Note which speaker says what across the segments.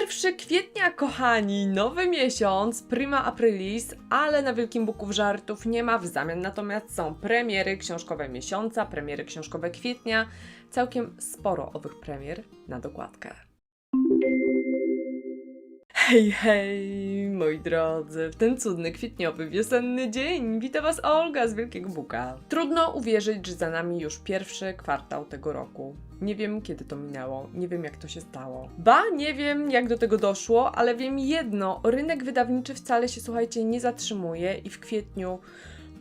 Speaker 1: 1 kwietnia, kochani, nowy miesiąc, prima aprilis, ale na Wielkim Buków żartów nie ma, w zamian natomiast są premiery książkowe miesiąca, premiery książkowe kwietnia, całkiem sporo owych premier na dokładkę. Hej, hej, moi drodzy, w ten cudny, kwietniowy, wiosenny dzień wita Was Olga z Wielkiego Buka. Trudno uwierzyć, że za nami już pierwszy kwartał tego roku. Nie wiem, kiedy to minęło, nie wiem, jak to się stało. Ba, nie wiem, jak do tego doszło, ale wiem jedno, rynek wydawniczy wcale się, słuchajcie, nie zatrzymuje i w kwietniu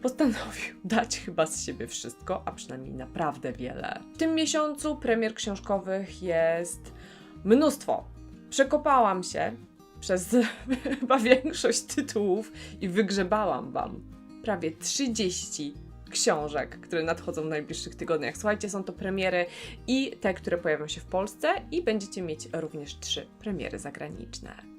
Speaker 1: postanowił dać chyba z siebie wszystko, a przynajmniej naprawdę wiele. W tym miesiącu premier książkowych jest mnóstwo. Przekopałam się przez chyba większość tytułów i wygrzebałam Wam prawie 30 książek, które nadchodzą w najbliższych tygodniach. Słuchajcie, są to premiery i te, które pojawią się w Polsce i będziecie mieć również trzy premiery zagraniczne.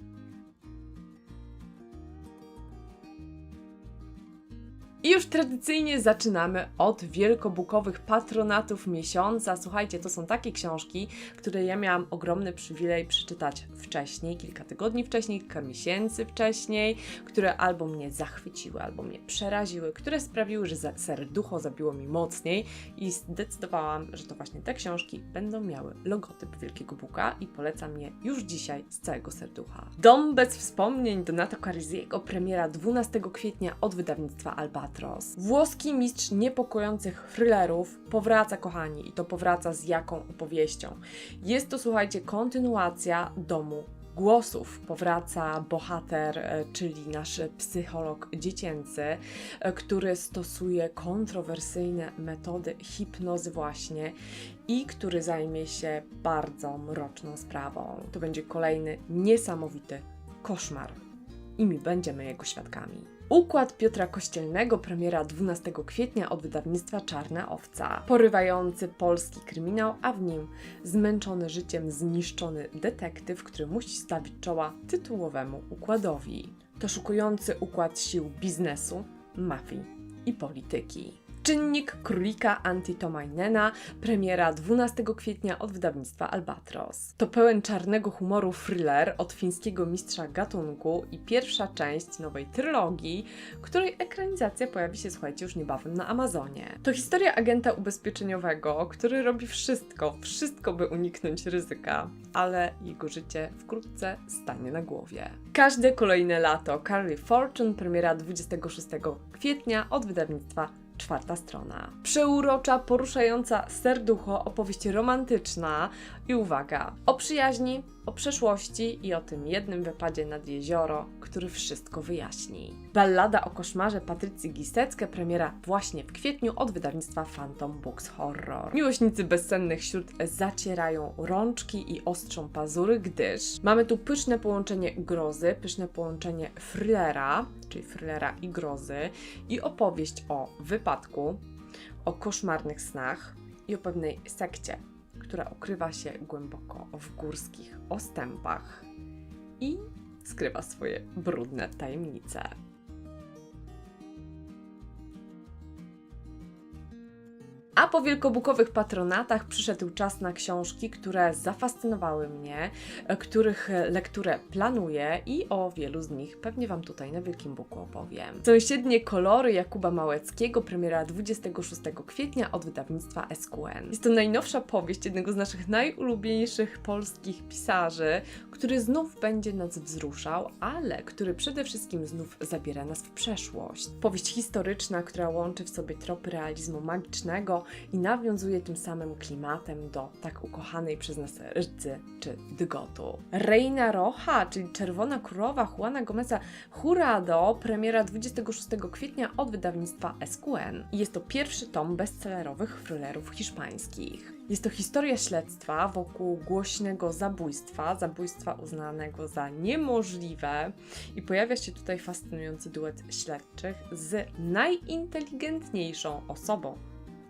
Speaker 1: I już tradycyjnie zaczynamy od wielkobukowych patronatów miesiąca. Słuchajcie, to są takie książki, które ja miałam ogromny przywilej przeczytać wcześniej, kilka tygodni wcześniej, kilka miesięcy wcześniej, które albo mnie zachwyciły, albo mnie przeraziły, które sprawiły, że serducho zabiło mi mocniej i zdecydowałam, że to właśnie te książki będą miały logotyp Wielkiego Buka i polecam je już dzisiaj z całego serducha. Dom bez wspomnień Donato Cariziego, premiera 12 kwietnia od wydawnictwa Albatros. Włoski mistrz niepokojących thrillerów powraca, kochani, i to powraca z jaką opowieścią. Jest to, słuchajcie, kontynuacja domu głosów. Powraca bohater, e, czyli nasz psycholog dziecięcy, e, który stosuje kontrowersyjne metody hipnozy właśnie i który zajmie się bardzo mroczną sprawą. To będzie kolejny niesamowity koszmar i my będziemy jego świadkami. Układ Piotra Kościelnego, premiera 12 kwietnia od wydawnictwa Czarna Owca. Porywający polski kryminał, a w nim zmęczony życiem zniszczony detektyw, który musi stawić czoła tytułowemu układowi. To szukujący układ sił biznesu, mafii i polityki. Czynnik Królika Antitomainena, premiera 12 kwietnia od wydawnictwa Albatros. To pełen czarnego humoru thriller od fińskiego mistrza gatunku i pierwsza część nowej trylogii, której ekranizacja pojawi się, słuchajcie, już niebawem na Amazonie. To historia agenta ubezpieczeniowego, który robi wszystko, wszystko by uniknąć ryzyka, ale jego życie wkrótce stanie na głowie. Każde kolejne lato Carly Fortune, premiera 26 kwietnia od wydawnictwa czwarta strona. Przeurocza, poruszająca serducho, opowieść romantyczna i uwaga, o przyjaźni, o przeszłości i o tym jednym wypadzie nad jezioro, który wszystko wyjaśni. Ballada o koszmarze Patrycji Giseckę, premiera właśnie w kwietniu od wydawnictwa Phantom Books Horror. Miłośnicy bezsennych śród zacierają rączki i ostrzą pazury, gdyż mamy tu pyszne połączenie grozy, pyszne połączenie thrillera, czyli thrillera i grozy i opowieść o wypadku, o koszmarnych snach i o pewnej sekcie, która ukrywa się głęboko w górskich ostępach i skrywa swoje brudne tajemnice. A po wielkobukowych patronatach przyszedł czas na książki, które zafascynowały mnie, e, których lekturę planuję i o wielu z nich pewnie Wam tutaj na Wielkim Buku opowiem. Sąsiednie kolory Jakuba Małeckiego, premiera 26 kwietnia od wydawnictwa SQN. Jest to najnowsza powieść jednego z naszych najulubieńszych polskich pisarzy, który znów będzie nas wzruszał, ale który przede wszystkim znów zabiera nas w przeszłość. Powieść historyczna, która łączy w sobie tropy realizmu magicznego i nawiązuje tym samym klimatem do tak ukochanej przez nas Rdzy czy Dygotu. Reina Rocha, czyli Czerwona Królowa Juana Gomeza Jurado, premiera 26 kwietnia od wydawnictwa SQN. Jest to pierwszy tom bestsellerowych thrillerów hiszpańskich. Jest to historia śledztwa wokół głośnego zabójstwa, zabójstwa uznanego za niemożliwe i pojawia się tutaj fascynujący duet śledczych z najinteligentniejszą osobą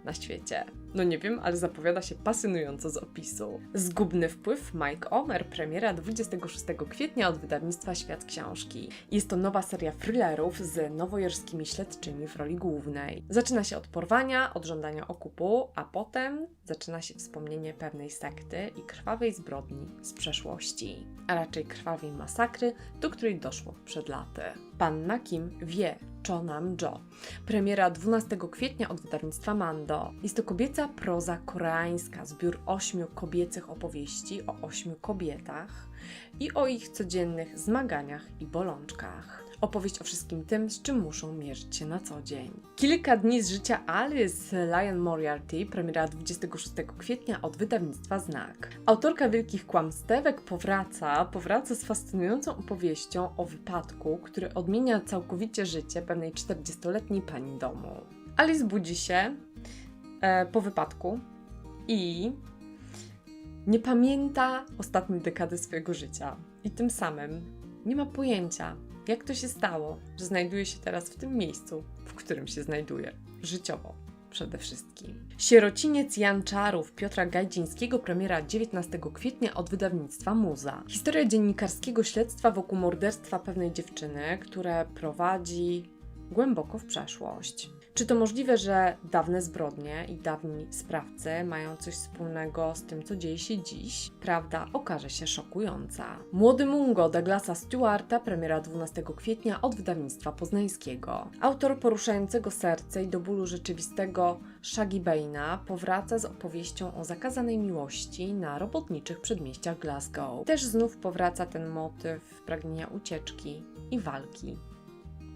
Speaker 1: na świecie. No nie wiem, ale zapowiada się pasjonująco z opisu. Zgubny wpływ Mike Omer, premiera 26 kwietnia od wydawnictwa Świat Książki. Jest to nowa seria thrillerów z nowojorskimi śledczymi w roli głównej. Zaczyna się od porwania, od żądania okupu, a potem zaczyna się wspomnienie pewnej sekty i krwawej zbrodni z przeszłości, a raczej krwawej masakry, do której doszło przed laty. Panna Kim wie, Cho Nam Jo. Premiera 12 kwietnia od wydawnictwa Mando. Jest to kobieca proza koreańska, zbiór ośmiu kobiecych opowieści o ośmiu kobietach i o ich codziennych zmaganiach i bolączkach. Opowieść o wszystkim tym, z czym muszą mierzyć się na co dzień. Kilka dni z życia Alice Lion Moriarty, premiera 26 kwietnia od wydawnictwa Znak. Autorka Wielkich Kłamstewek powraca, powraca z fascynującą opowieścią o wypadku, który odmienia całkowicie życie pewnej 40-letniej pani domu. Alice budzi się e, po wypadku i nie pamięta ostatniej dekady swojego życia. I tym samym nie ma pojęcia, jak to się stało, że znajduje się teraz w tym miejscu, w którym się znajduje, życiowo przede wszystkim. Sierociniec Jan Czarów Piotra Gajdzińskiego, premiera 19 kwietnia od wydawnictwa Muza. Historia dziennikarskiego śledztwa wokół morderstwa pewnej dziewczyny, które prowadzi głęboko w przeszłość. Czy to możliwe, że dawne zbrodnie i dawni sprawcy mają coś wspólnego z tym, co dzieje się dziś? Prawda okaże się szokująca. Młody Mungo Douglasa Stewarta, premiera 12 kwietnia od wydawnictwa poznańskiego. Autor poruszającego serce i do bólu rzeczywistego Shaggy Baina powraca z opowieścią o zakazanej miłości na robotniczych przedmieściach Glasgow. Też znów powraca ten motyw pragnienia ucieczki i walki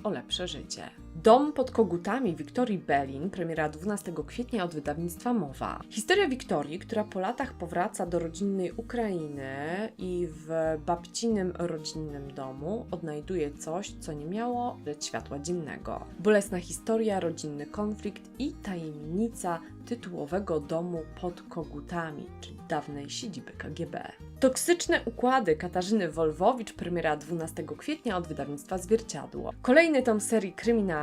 Speaker 1: o lepsze życie. Dom pod kogutami Wiktorii Belin, premiera 12 kwietnia od wydawnictwa Mowa. Historia Wiktorii, która po latach powraca do rodzinnej Ukrainy i w babcinym rodzinnym domu odnajduje coś, co nie miało lecz światła dziennego. Bolesna historia, rodzinny konflikt i tajemnica tytułowego domu pod kogutami, czyli dawnej siedziby KGB. Toksyczne układy Katarzyny Wolwowicz, premiera 12 kwietnia od wydawnictwa Zwierciadło. Kolejny tom serii kryminalnej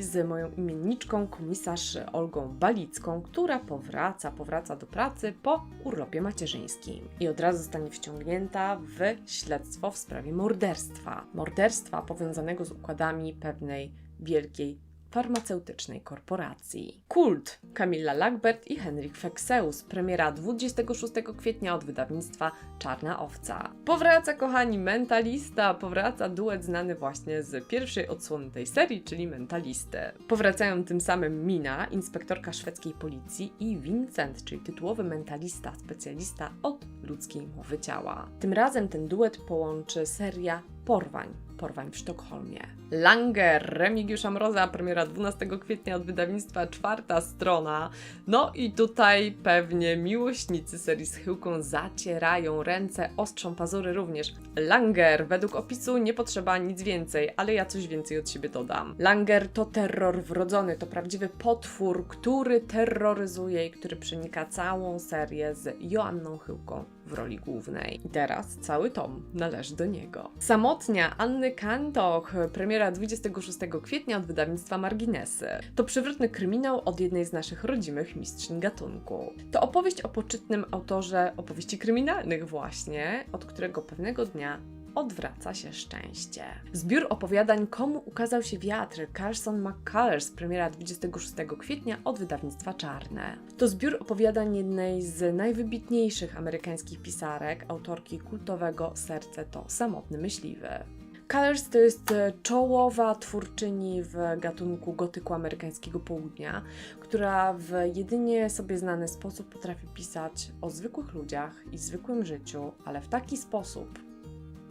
Speaker 1: z moją imienniczką, komisarz Olgą Balicką, która powraca, powraca do pracy po urlopie macierzyńskim i od razu zostanie wciągnięta w śledztwo w sprawie morderstwa. Morderstwa powiązanego z układami pewnej wielkiej farmaceutycznej korporacji. Kult Kamila Lagbert i Henryk Fekseus, premiera 26 kwietnia od wydawnictwa Czarna Owca. Powraca kochani Mentalista, powraca duet znany właśnie z pierwszej odsłony tej serii, czyli Mentalisty. Powracają tym samym Mina, inspektorka szwedzkiej policji i Vincent, czyli tytułowy mentalista, specjalista od ludzkiej mowy ciała. Tym razem ten duet połączy seria Porwań, Porwań w Sztokholmie. Langer Remigiusza Mroza, premiera 12 kwietnia od wydawnictwa Czwarta Strona. No i tutaj pewnie miłośnicy serii z chyłką zacierają ręce, ostrzą pazury również. Langer, według opisu nie potrzeba nic więcej, ale ja coś więcej od siebie dodam. Langer to terror wrodzony, to prawdziwy potwór, który terroryzuje i który przenika całą serię z Joanną Chyłką w roli głównej. I teraz cały tom należy do niego. Samotnia Anny Kantoch, premiera 26 kwietnia od wydawnictwa Marginesy. To przewrotny kryminał od jednej z naszych rodzimych mistrzyń gatunku. To opowieść o poczytnym autorze opowieści kryminalnych właśnie, od którego pewnego dnia odwraca się szczęście. Zbiór opowiadań Komu ukazał się wiatr Carson McCullers, premiera 26 kwietnia od wydawnictwa Czarne. To zbiór opowiadań jednej z najwybitniejszych amerykańskich pisarek, autorki kultowego Serce to samotny myśliwy. Colors to jest e, czołowa twórczyni w gatunku gotyku amerykańskiego południa, która w jedynie sobie znany sposób potrafi pisać o zwykłych ludziach i zwykłym życiu, ale w taki sposób,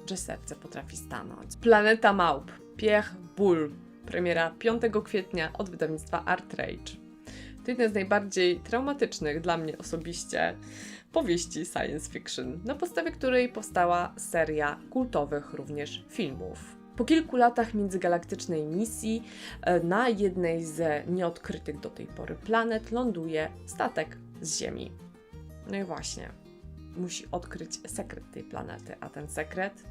Speaker 1: że serce potrafi stanąć. Planeta Małp, Piech, Ból, premiera 5 kwietnia od wydawnictwa Art Rage. To jedna z najbardziej traumatycznych dla mnie osobiście powieści science fiction, na podstawie której powstała seria kultowych również filmów. Po kilku latach międzygalaktycznej misji e, na jednej z nieodkrytych do tej pory planet ląduje statek z Ziemi. No i właśnie, musi odkryć sekret tej planety, a ten sekret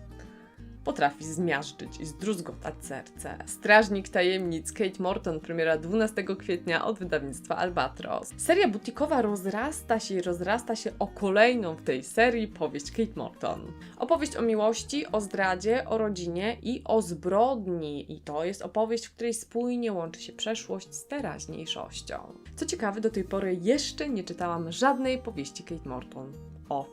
Speaker 1: potrafi zmiażdżyć i zdruzgotać serce. Strażnik Tajemnic Kate Morton, premiera 12 kwietnia od wydawnictwa Albatros. Seria butikowa rozrasta się i rozrasta się o kolejną w tej serii powieść Kate Morton. Opowieść o miłości, o zdradzie, o rodzinie i o zbrodni. I to jest opowieść, w której spójnie łączy się przeszłość z teraźniejszością. Co ciekawe, do tej pory jeszcze nie czytałam żadnej powieści Kate Morton. O,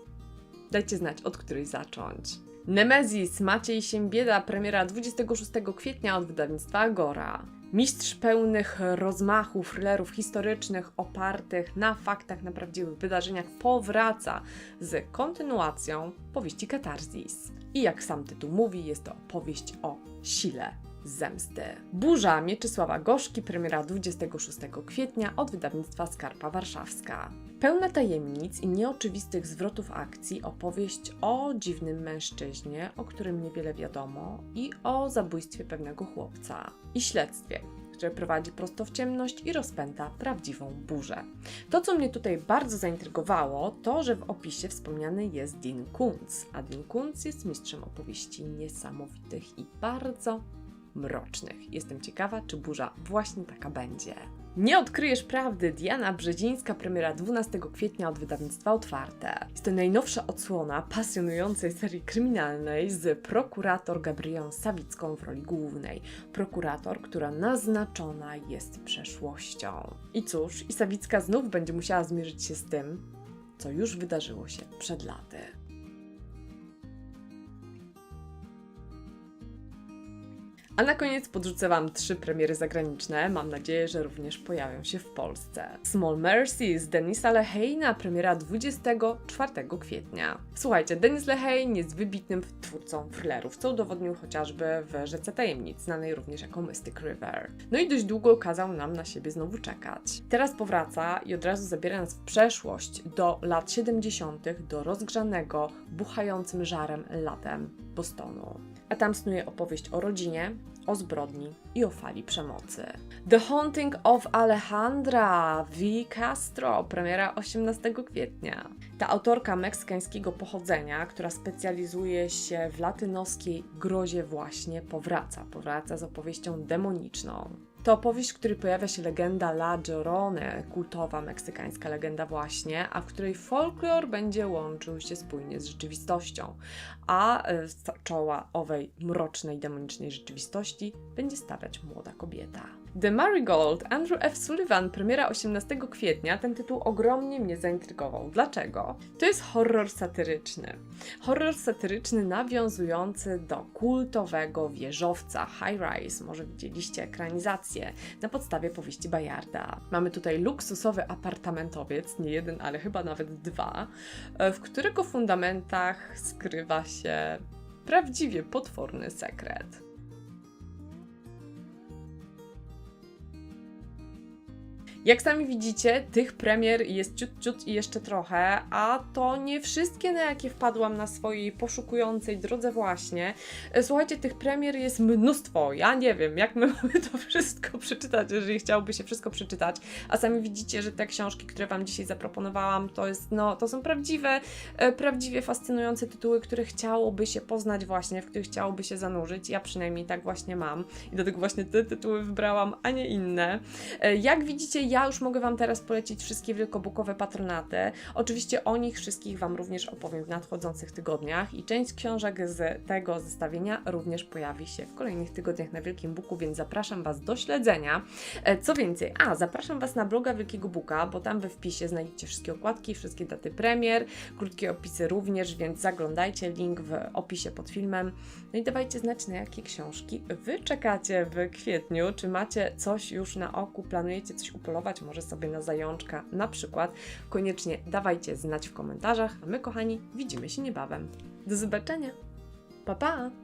Speaker 1: dajcie znać, od której zacząć. Nemezis, Maciej się bieda, premiera 26 kwietnia od wydawnictwa Agora. Mistrz pełnych rozmachów, thrillerów historycznych opartych na faktach, na prawdziwych wydarzeniach powraca z kontynuacją powieści Katarzis. I jak sam tytuł mówi, jest to opowieść o sile zemsty. Burza Mieczysława Gorzki, premiera 26 kwietnia od wydawnictwa Skarpa Warszawska. Pełna tajemnic i nieoczywistych zwrotów akcji opowieść o dziwnym mężczyźnie, o którym niewiele wiadomo, i o zabójstwie pewnego chłopca. I śledztwie, które prowadzi prosto w ciemność i rozpęta prawdziwą burzę. To, co mnie tutaj bardzo zaintrygowało, to, że w opisie wspomniany jest Dean Kuntz, a Dean Kuntz jest mistrzem opowieści niesamowitych i bardzo mrocznych. Jestem ciekawa, czy burza właśnie taka będzie. Nie odkryjesz prawdy. Diana Brzezińska, premiera 12 kwietnia od wydawnictwa Otwarte. Jest to najnowsza odsłona pasjonującej serii kryminalnej z prokurator Gabrielą Sawicką w roli głównej. Prokurator, która naznaczona jest przeszłością. I cóż, i Sawicka znów będzie musiała zmierzyć się z tym, co już wydarzyło się przed laty. A na koniec podrzucę Wam trzy premiery zagraniczne. Mam nadzieję, że również pojawią się w Polsce. Small Mercy z Denisa Lehejna, premiera 24 kwietnia. Słuchajcie, Denis Lehane jest wybitnym twórcą thrillerów, co udowodnił chociażby w Rzece Tajemnic, znanej również jako Mystic River. No i dość długo kazał nam na siebie znowu czekać. Teraz powraca i od razu zabiera nas w przeszłość do lat 70., do rozgrzanego, buchającym żarem latem Bostonu a tam snuje opowieść o rodzinie, o zbrodni i o fali przemocy. The Haunting of Alejandra V. Castro, premiera 18 kwietnia. Ta autorka meksykańskiego pochodzenia, która specjalizuje się w latynoskiej grozie właśnie, powraca. Powraca z opowieścią demoniczną. To opowieść, w której pojawia się legenda La Llorone, kultowa meksykańska legenda właśnie, a w której folklor będzie łączył się spójnie z rzeczywistością, a e, z czoła owej mrocznej, demonicznej rzeczywistości będzie stawiać młoda kobieta. The Marigold, Andrew F. Sullivan, premiera 18 kwietnia. Ten tytuł ogromnie mnie zaintrygował. Dlaczego? To jest horror satyryczny. Horror satyryczny nawiązujący do kultowego wieżowca High Rise. Może widzieliście ekranizację na podstawie powieści Bayarda. Mamy tutaj luksusowy apartamentowiec, nie jeden, ale chyba nawet dwa, e, w którego fundamentach skrywa się prawdziwie potworny sekret. Jak sami widzicie, tych premier jest ciut, ciut i jeszcze trochę, a to nie wszystkie, na jakie wpadłam na swojej poszukującej drodze właśnie. E, Słuchajcie, tych premier jest mnóstwo. Ja nie wiem, jak my mamy to wszystko przeczytać, jeżeli chciałoby się wszystko przeczytać. A sami widzicie, że te książki, które Wam dzisiaj zaproponowałam, to jest, no, to są prawdziwe, e, prawdziwie fascynujące tytuły, które chciałoby się poznać właśnie, w których chciałoby się zanurzyć. Ja przynajmniej tak właśnie mam i dlatego właśnie te tytuły wybrałam, a nie inne. E, Jak widzicie, ja już mogę Wam teraz polecić wszystkie wielkobukowe patronaty. Oczywiście o nich wszystkich Wam również opowiem w nadchodzących tygodniach i część książek z tego zestawienia również pojawi się w kolejnych tygodniach na Wielkim Buku, więc zapraszam Was do śledzenia. E, Co więcej, a zapraszam Was na bloga Wielkiego Buka, bo tam we wpisie znajdziecie wszystkie okładki, wszystkie daty premier, krótkie opisy również, więc zaglądajcie, link w opisie pod filmem. No i dawajcie znać, na jakie książki Wy czekacie w kwietniu, czy macie coś już na oku, planujecie coś upolować, może sobie na zajączka na przykład. Koniecznie dawajcie znać w komentarzach, a my kochani widzimy się niebawem. Do zobaczenia. Pa pa!